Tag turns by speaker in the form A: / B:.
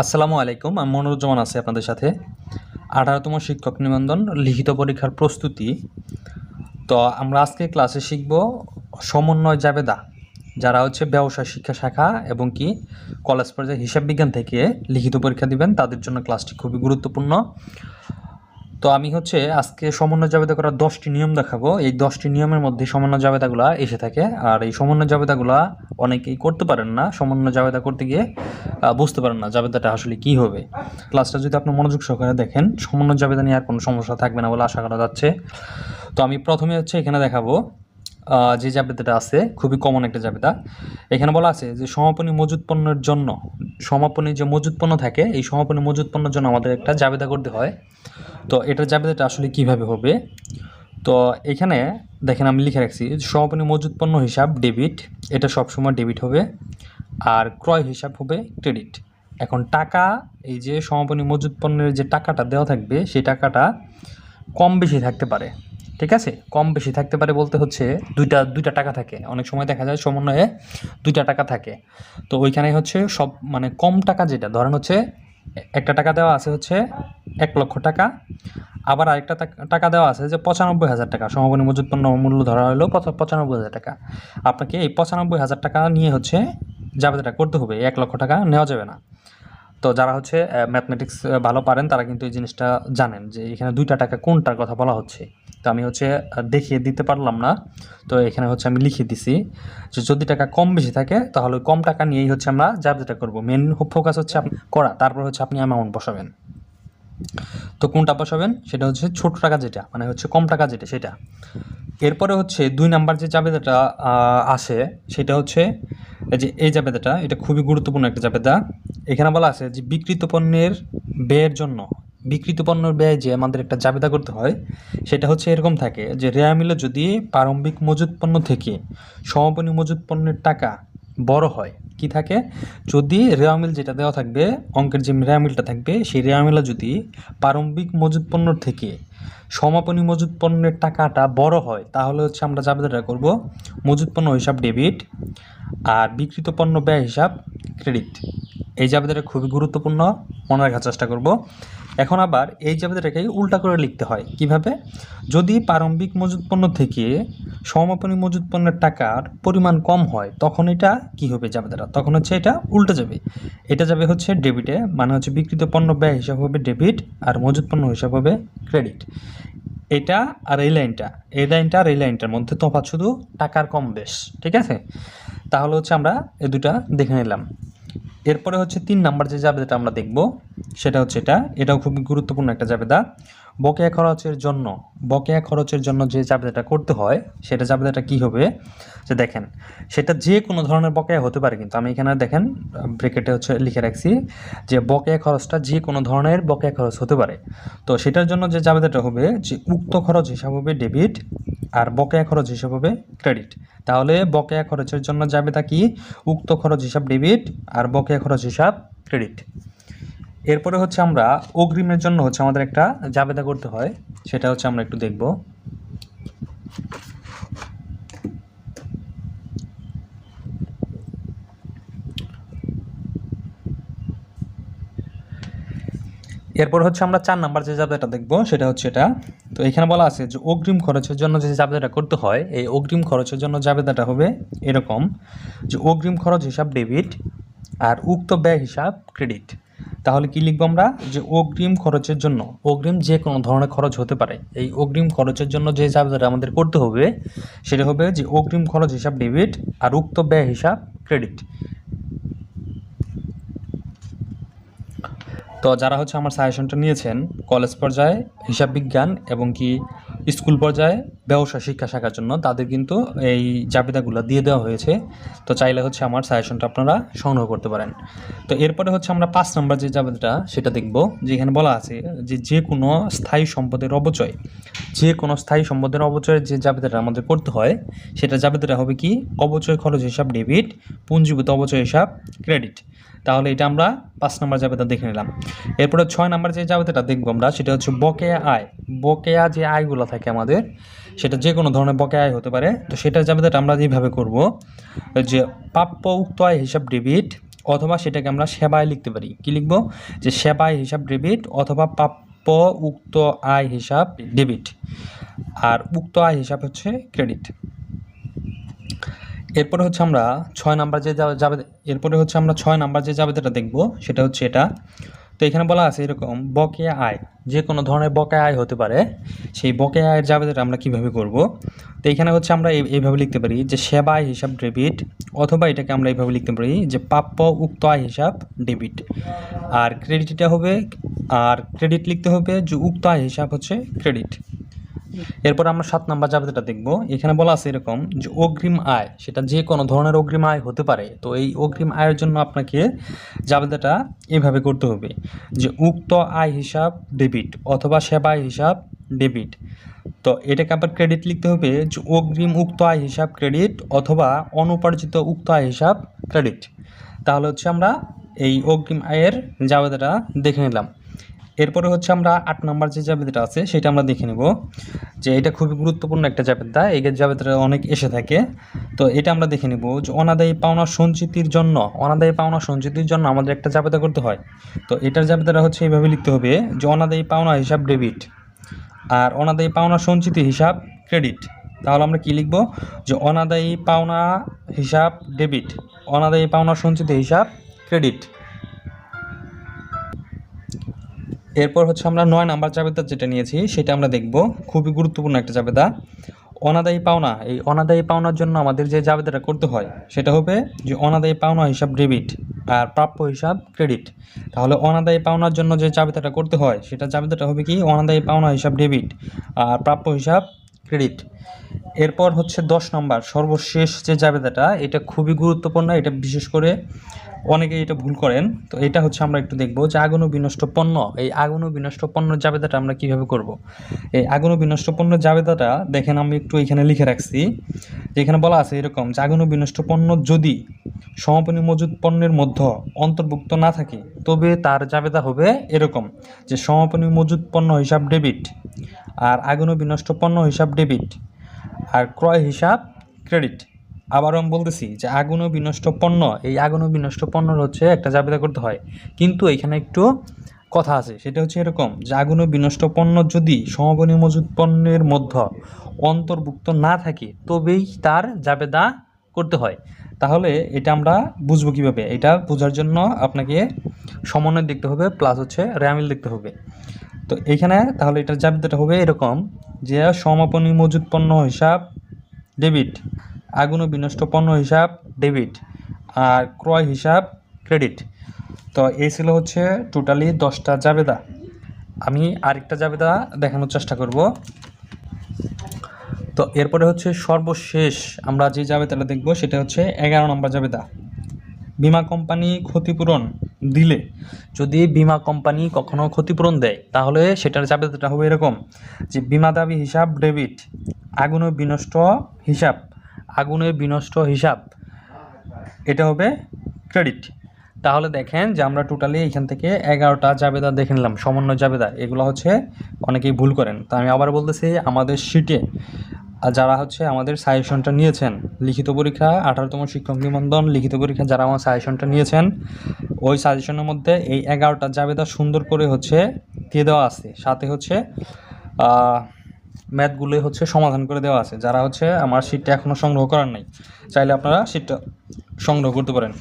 A: আসসালামু আলাইকুম, আমি মনোরুজ্জামান আছি আপনাদের সাথে। আঠারোতম শিক্ষক নিবন্ধন, লিখিত পরীক্ষার প্রস্তুতি। তো আমরা আজকে ক্লাসে শিখব সমন্বয় জাবেদা, যারা হচ্ছে ব্যবসায় শিক্ষা শাখা এবং কি কলেজ পর্যায়ে হিসাব বিজ্ঞান থেকে লিখিত পরীক্ষা দিবেন, তাদের জন্য ক্লাসটি খুবই গুরুত্বপূর্ণ। তো আমি হচ্ছে আজকে সমন্বয় জাবেদা করার দশটি নিয়ম দেখাবো। এই দশটি নিয়মের মধ্যে সমন্বয় জাবেদাগুলা এসে থাকে। আর এই সমন্বয় জাবেদাগুলা অনেকেই করতে পারেন না। সমন্বয় জাবেদা করতে গিয়ে বুঝতে পারেন না জাবেদাটা আসলে কি হবে। ক্লাসটা যদি আপনি মনোযোগ সহকারে দেখেন সমন্বয় জাবেদা নিয়ে আর কোনো সমস্যা থাকবে না বলে আশা করা যাচ্ছে। তো আমি প্রথমে হচ্ছে এখানে দেখাবো যে জাবেদাটা আছে, খুবই কমন একটা জাবেদা। এখানে বলা আছে যে সমাপনী মজুত পণ্যের জন্য, সমাপনী যে মজুত পণ্য থাকে, এই সমাপনী মজুত পণ্যের জন্য আমাদের একটা জাবেদা করতে হয়। তো এটার জাবেদাটা আসলে কীভাবে হবে? তো এখানে দেখেন আমি লিখে রাখছি, সমাপনী মজুত পণ্য হিসাব ডেবিট এটা সবসময় ডেবিট হবে। আর ক্রয় হিসাব হবে ক্রেডিট এখন টাকা, এই যে সমাপনী মজুত পণ্যের যে টাকাটা দেওয়া থাকবে, সেই টাকাটা কম বেশি থাকতে পারে। ঠিক আছে? কম বেশি থাকতে পারে বলতে হচ্ছে দুইটা দুইটা টাকা থাকে। অনেক সময় দেখা যায় সমন্বয়ে দুইটা টাকা থাকে। তো ওইখানে হচ্ছে সব মানে কম টাকা যেটা, ধরেন হচ্ছে একটা টাকা দেওয়া আছে হচ্ছে এক লক্ষ টাকা, আবার আরেকটা টাক- দেওয়া আছে যে পঁচানব্বই হাজার টাকা সমাপনী মজুত পণ্য মূল্য ধরা হলো পঁচানব্বই হাজার টাকা। আপনাকে এই পঁচানব্বই হাজার টাকা নিয়ে হচ্ছে জাবেদাটা করতে হবে, এক লক্ষ টাকা নেওয়া যাবে না। তো যারা হচ্ছে ম্যাথমেটিক্স ভালো পারেন, তারা কিন্তু এই জিনিসটা জানেন যে এখানে দুইটা টাকা কোনটার কথা বলা হচ্ছে। তো আমি হচ্ছে দেখিয়ে দিতে পারলাম না। তো এখানে হচ্ছে আমি লিখে দিছি যে যদি টাকা কম বেশি থাকে, তাহলে কম টাকা নিয়েই হচ্ছে আমরা যাব যেটা করব। মেন ফোকাস হচ্ছে করা, তারপর হচ্ছে আপনি অ্যামাউন্ট বসাবেন। তো কোনটা বসাবেন? সেটা হচ্ছে ছোট টাকা যেটা মানে হচ্ছে কম টাকা যেটা, সেটা। এরপরে হচ্ছে দুই নাম্বার যে জাবেদাটা আসে, সেটা হচ্ছে যে, এই জাবেদাটা, এটা খুবই গুরুত্বপূর্ণ একটা জাবেদা। এখানে বলা আছে যে বিকৃত পণ্যের ব্যয়ের জন্য, বিকৃত পণ্যের ব্যয় যে আমাদের একটা জাবেদা করতে হয়, সেটা হচ্ছে এরকম থাকে যে রেয়া মিলে যদি প্রারম্ভিক মজুত পণ্য থেকে সমাপনী মজুত পণ্যের টাকা বড় হয়। কি থাকে? যদি রেয়া মিল যেটা দেওয়া থাকবে, অঙ্কের যে রেয়া মিলটা থাকবে, সেই রেয়া মিলে যদি প্রারম্ভিক মজুত পণ্য থেকে সমাপনী মজুত পণ্যের টাকাটা বড় হয়, তাহলে হচ্ছে আমরা জাবেদাটা করব মজুত পণ্য হিসাব ডেবিট আর বিকৃত পণ্য ব্যয় হিসাব ক্রেডিট। এই জাবেদাটা খুবই গুরুত্বপূর্ণ। মনে রাখার চেষ্টা করব। এখন আবার এই জাবেদাটাকে উল্টা করে লিখতে হয়। কীভাবে? যদি প্রারম্ভিক মজুত পণ্য থেকে সমাপনী মজুত পণ্যের টাকার পরিমাণ কম হয়, তখন এটা কি হবে জাবেদাটা তখন হচ্ছে এটা উল্টে যাবে। এটা যাবে হচ্ছে ডেবিটে মানে হচ্ছে বিকৃত পণ্য ব্যয় হিসাব হবে ডেবিট আর মজুত পণ্য হিসাব হবে ক্রেডিট এটা আর এই লাইনটা এই লাইনটা আর এই লাইনটার মধ্যে তফাৎ শুধু টাকার কম বেশ, ঠিক আছে? তাহলে হচ্ছে আমরা এ দুটা দেখে নিলাম। এরপরে হচ্ছে তিন নাম্বার যে জাবেদাটা আমরা দেখব, সেটা হচ্ছে এটা। এটাও খুবই গুরুত্বপূর্ণ একটা জাবেদা। বকেয়া খরচের জন্য, বকেয়া খরচের জন্য যে জাবেদাটা করতে হয়, সেটা জাবেদাটা কি হবে? যে দেখেন, সেটা যে কোনো ধরনের বকেয়া হতে পারে, কিন্তু আমি এখানে দেখেন ব্রেকেটে হচ্ছে লিখে রাখছি যে বকেয়া খরচটা যে কোনো ধরনের বকেয়া খরচ হতে পারে। তো সেটার জন্য যে জাবেদাটা হবে, যে উক্ত খরচ হিসাব হবে ডেবিট আর বকেয়া খরচ হিসাব হবে ক্রেডিট তাহলে বকেয়া খরচের জন্য জাবেদা কি? উক্ত খরচ হিসাব ডেবিট আর বকেয়া খরচ হিসাব ক্রেডিট এরপরে হচ্ছে আমরা অগ্রিমের জন্য হচ্ছে আমাদের একটা জাবেদা করতে হয়, সেটা হচ্ছে আমরা একটু দেখব। এরপর হচ্ছে আমরা চার নাম্বার যে জাবেদাটা দেখব, সেটা হচ্ছে এটা। তো এখানে বলা আছে যে অগ্রিম খরচের জন্য যে জাবেদাটা করতে হয়, এই অগ্রিম খরচের জন্য জাবেদাটা হবে এরকম যে অগ্রিম খরচ হিসাব ডেবিট আর উক্ত ব্যয় হিসাব ক্রেডিট। তাহলে কি লিখব আমরা? যে অগ্রিম খরচের জন্য, অগ্রিম যে কোনো ধরনের খরচ হতে পারে। এই অগ্রিম খরচের জন্য যে জাবেদাটা আমাদের করতে হবে, সেটা হবে যে অগ্রিম খরচ হিসাব ডেবিট আর উক্ত ব্যয় হিসাব ক্রেডিট তো যারা হচ্ছে আমার সাজেশনটা নিয়েছেন কলেজ পর্যায়ে হিসাব বিজ্ঞান এবং কি স্কুল পর্যায়ে ব্যবসা শিক্ষা শাখার জন্য তাদের কিন্তু এই জাবেদাগুলো দিয়ে দেওয়া হয়েছে। তো চাইলে হচ্ছে আমার সাজেশনটা আপনারা সংগ্রহ করতে পারেন। তো এরপরে হচ্ছে আমরা পাঁচ নম্বর যে জাবেদাটা সেটা দেখব যেখানে বলা আছে যে যে কোনো স্থায়ী সম্পদের অবচয় যে কোনো স্থায়ী সম্পদের অবচয়ের যে জাবেদাটা আমাদের করতে হয়, সেটা জাবেদাটা হবে কি? অবচয় খরচ হিসাব, ডেবিট, পুঞ্জীভূত অবচয় হিসাব, ক্রেডিট। তাহলে এটা আমরা পাঁচ নম্বর জাবেদা দেখে নিলাম। এরপরে ছয় নম্বর যে জাবেদাটা দেখব আমরা, সেটা হচ্ছে বকেয়া আয়। বকেয়া যে আয়গুলো থাকে আমাদের, সেটা যে কোনো ধরনের বকেয়া আয় হতে পারে। তো সেটার জাবেদাটা আমরা যেভাবে করব, যে প্রাপ্য উক্ত আয় হিসাব ডেবিট, অথবা সেটাকে আমরা সেবায় লিখতে পারি। কি লিখব? যে সেবায় হিসাব ডেবিট অথবা প্রাপ্য উক্ত আয় হিসাব ডেবিট। আর উক্ত আয় হিসাব হচ্ছে ক্রেডিট। এরপরে হচ্ছে আমরা ছয় নাম্বার যে যাবে এরপরে হচ্ছে আমরা ছয় নাম্বার যে জাবেদাটা দেখব, সেটা হচ্ছে এটা। তো এখানে বলা আছে এরকম, বকেয়া আয়, যে কোনো ধরনের বকেয়া আয় হতে পারে, সেই বকেয়া আয়ের জাবেদাটা আমরা কীভাবে করব? তো এখানে হচ্ছে আমরা এই- এইভাবে লিখতে পারি যে সেবা আয় হিসাব ডেবিট, অথবা এটাকে আমরা এইভাবে লিখতে পারি যে প্রাপ্য উক্ত আয় হিসাব ডেবিট। আর ক্রেডিটটা হবে, আর ক্রেডিট লিখতে হবে যে উক্ত আয় হিসাব হচ্ছে ক্রেডিট। এরপর আমরা সাত নাম্বার জাবেদাটা দেখব। এখানে বলা আছে এরকম যে অগ্রিম আয়, সেটা যে কোনো ধরনের অগ্রিম আয় হতে পারে। তো এই অগ্রিম আয়ের জন্য আপনাকে জাবেদাটা এভাবে করতে হবে যে উক্ত আয় হিসাব ডেবিট অথবা সেবা হিসাব ডেবিট। তো এটাকে আবার ক্রেডিট লিখতে হবে যে অগ্রিম উক্ত আয় হিসাব ক্রেডিট অথবা অনুপার্জিত উক্ত আয় হিসাব ক্রেডিট। তাহলে হচ্ছে আমরা এই অগ্রিম আয়ের জাবেদাটা দেখে নিলাম। এরপরে হচ্ছে আমরা আট নম্বর যে জাবেদাটা আছে, সেটা আমরা দেখে নেব যে এটা খুবই গুরুত্বপূর্ণ একটা জাবেদা এই জাবেদাটা অনেক এসে থাকে। তো এটা আমরা দেখে নেব যে অনাদায়ী পাওনা সঞ্চিতির জন্য, অনাদায়ী পাওনা সঞ্চিতির জন্য আমাদের একটা জাবেদা করতে হয়। তো এটার জাবেদাটা হচ্ছে এইভাবে লিখতে হবে যে অনাদায়ী পাওনা হিসাব ডেবিট আর অনাদায়ী পাওনা সঞ্চিতি হিসাব ক্রেডিট। তাহলে আমরা কি লিখব? যে অনাদায়ী পাওনা হিসাব ডেবিট, অনাদায়ী পাওনা সঞ্চিতি হিসাব ক্রেডিট। এরপর হচ্ছে আমরা নয় নাম্বার জাবেদা যেটা নিয়েছি, সেটা আমরা দেখব। খুবই গুরুত্বপূর্ণ একটা জাবেদা। অনাদায়ী পাওনা, এই অনাদায়ী পাওনার জন্য আমাদের যে জাবেদাটা করতে হয়, সেটা হবে যে অনাদায়ী পাওনা হিসাব ডেবিট আর প্রাপ্য হিসাব ক্রেডিট। তাহলে অনাদায়ী পাওনার জন্য যে জাবেদাটা করতে হয়, সেটা জাবেদাটা হবে কি? অনাদায়ী পাওনা হিসাব ডেবিট আর প্রাপ্য হিসাব ক্রেডিট। এরপর হচ্ছে দশ নম্বর, সর্বশেষ যে জাবেদাটা, এটা খুবই গুরুত্বপূর্ণ, এটা বিশেষ করে অনেকে এটা ভুল করেন, তো এটা হচ্ছে আমরা একটু দেখব যে আগুন বিনষ্ট পণ্য, এই আগুন বিনষ্ট পণ্য জাবেদাটা আমরা কীভাবে করব? এই আগুন বিনষ্ট পণ্য জাবেদাটা, দেখেন আমি একটু এখানে লিখে রাখছি, যে এখানে বলা আছে এরকম, যে আগুন বিনষ্ট পণ্য যদি সমাপনী মজুদ পণ্যের মধ্যে অন্তর্ভুক্ত না থাকে, তবে তার জাবেদা হবে এরকম, যে সমাপনী মজুদ পণ্য হিসাব ডেবিট আর আগুন বিনষ্ট পণ্য হিসাব ডেবিট আর ক্রয় হিসাব ক্রেডিট। আবারও আমি বলতেছি যে আগুন ও বিনষ্ট পণ্য, এই আগুন ও বিনষ্ট পণ্যর হচ্ছে একটা জাবেদা করতে হয়। কিন্তু এখানে একটু কথা আছে, সেটা হচ্ছে এরকম যে আগুন ও বিনষ্ট পণ্য যদি সমাপনী মজুদ পণ্যের মধ্যে অন্তর্ভুক্ত না থাকে, তবেই তার জাবেদা করতে হয়। তাহলে এটা আমরা বুঝব কীভাবে? এটা বোঝার জন্য আপনাকে সমন্বয় দেখতে হবে প্লাস হচ্ছে র্যামিল দেখতে হবে। তো এইখানে তাহলে এটার জাবেদাটা হবে এরকম যে সমাপনী মজুদ পণ্য হিসাব, ডেবিট। আগুন ও বিনষ্ট পণ্য হিসাব ডেবিট আর ক্রয় হিসাব ক্রেডিট। তো এই ছিল হচ্ছে টোটালি দশটা জাবেদা। আমি আরেকটা জাবেদা দেখানোর চেষ্টা করব। তো এরপরে হচ্ছে সর্বশেষ আমরা যে জাবেদাটা দেখব সেটা হচ্ছে এগারো নম্বর জাবেদা। বিমা কোম্পানি ক্ষতিপূরণ দিলে যদি বিমা কোম্পানি কখনো ক্ষতিপূরণ দেয়, তাহলে সেটার জাবেদাটা হবে এরকম যে বিমা দাবি হিসাব ডেবিট আগুনে বিনষ্ট হিসাব আগুনে বিনষ্ট হিসাব। এটা হবে ক্রেডিট তাহলে দেখেন যে আমরা টোটালি এখান থেকে এগারোটা জাবেদা দেখে নিলাম, সমন্বয় জাবেদা। এগুলো হচ্ছে অনেকেই ভুল করেন। তা আমি আবার বলতেছি, আমাদের শিটে যারা হচ্ছে আমাদের সাজেশনটা নিয়েছেন, লিখিত পরীক্ষা, আঠারোতম শিক্ষক নিবন্ধন, লিখিত পরীক্ষা যারা আমার সাজেশনটা নিয়েছেন, ওই সাজেশনের মধ্যে এই এগারোটা জাবেদা সুন্দর করে হচ্ছে দিয়ে দেওয়া আছে। সাথে হচ্ছে ম্যাথগুলো হচ্ছে সমাধান করে দেওয়া আছে। যারা হচ্ছে আমার সিটটা এখনও সংগ্রহ করার নাই, চাইলে আপনারা সিটটা সংগ্রহ করতে পারেন।